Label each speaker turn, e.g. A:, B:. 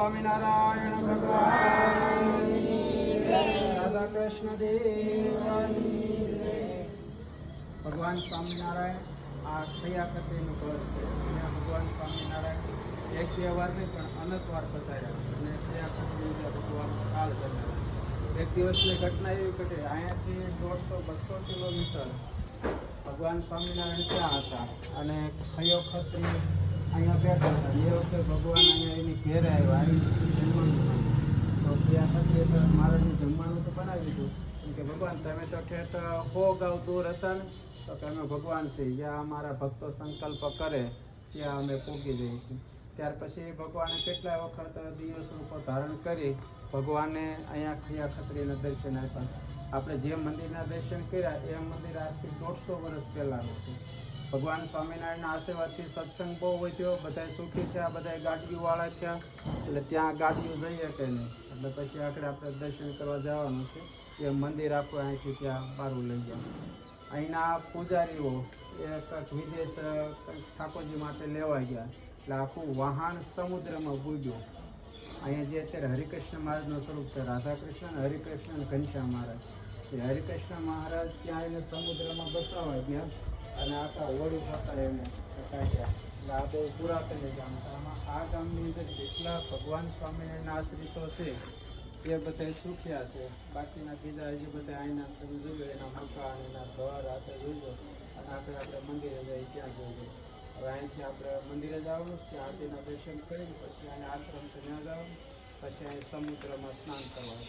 A: સ્વામિનારાયણ ભગવાન. રાધા કૃષ્ણ દેવ. ભગવાન સ્વામિનારાયણ આ કયા કથેનું ઘર છે. અહીંયા ભગવાન સ્વામિનારાયણ એક બે વાર નહીં, પણ અનંત વાર બતાવ્યા અને કથેની અંદર ભગવાન કાલ બનાવ્યા એક દિવસની ઘટના એવી ઘટે, અહીંયાથી દોઢસો, બસો કિલોમીટર ભગવાન સ્વામિનારાયણ ત્યાં હતા. અને ખયો ખત્રી અહીંયા બેઠા હતા. એ વખતે ભગવાન અહીંયા એની ઘેરે આવ્યા. આવી જમવાનું તો ત્યાં ખત્રી તો જમવાનું તો બનાવી દીધું. કે, ભગવાન, તમે તો ઠેઠ હો ગાવ દૂર હતા ને? તો કે અમે ભગવાન છીએ. જ્યાં અમારા ભક્તો સંકલ્પ કરે, ત્યાં અમે પૂગી છીએ. ત્યાર પછી ભગવાને કેટલા વખત દિવસ રૂપો ધારણ કરી, ભગવાને અહીંયા ખિયા ખત્રીના દર્શન આપ્યા. આપણે જે મંદિરના દર્શન કર્યા, એ મંદિર આજથી દોઢસો વર્ષ પહેલાંનું છે. ભગવાન સ્વામિનારાયણના આશીર્વાદથી સત્સંગ બહુ વધ્યો બધા સુખી થયા બધા ગાડીઓવાળા થયા. એટલે ત્યાં ગાડીઓ જઈએ કે નહીં? એટલે પછી આખરે આપણે દર્શન કરવા જવાનું છે. એ મંદિર આપણું અહીંથી ત્યાં બારું લઈ જવાનું અહીંના પૂજારીઓ એ કંઈક વિદેશ ઠાકોરજી માટે લેવા ગયા. એટલે આખું વાહન સમુદ્રમાં પૂજ્યો અહીંયા જે અત્યારે હરિકૃષ્ણ મહારાજનું સ્વરૂપ છે, રાધાકૃષ્ણ હરિકૃષ્ણ અને ઘનશ્યામ મહારાજ. એ હરિકૃષ્ણ મહારાજ ત્યાં એને સમુદ્રમાં બસાવા ગયા. અને આખા ઓળી હતા એને કાઢ્યા એટલે આ બહુ પુરાતન ગામ આમાં આ ગામની અંદર જેટલા ભગવાન સ્વામિનારાયણના આશ્રિતો છે, એ બધા સુખ્યા છે. બાકીના બીજા હજી બધા અહીંના તમે જોજો, એના મકાન, એના ઘર આપણે જોજો. અને આપણે આપણે મંદિરે જઈએ ત્યાં જોજો. હવે અહીંથી આપણે મંદિરે જવાનું ત્યાં આરતીના દર્શન કરીને પછી અહીંયા આશ્રમ છે ત્યાં જવાનું, પછી અહીં સમુદ્રમાં સ્નાન કરવાનું.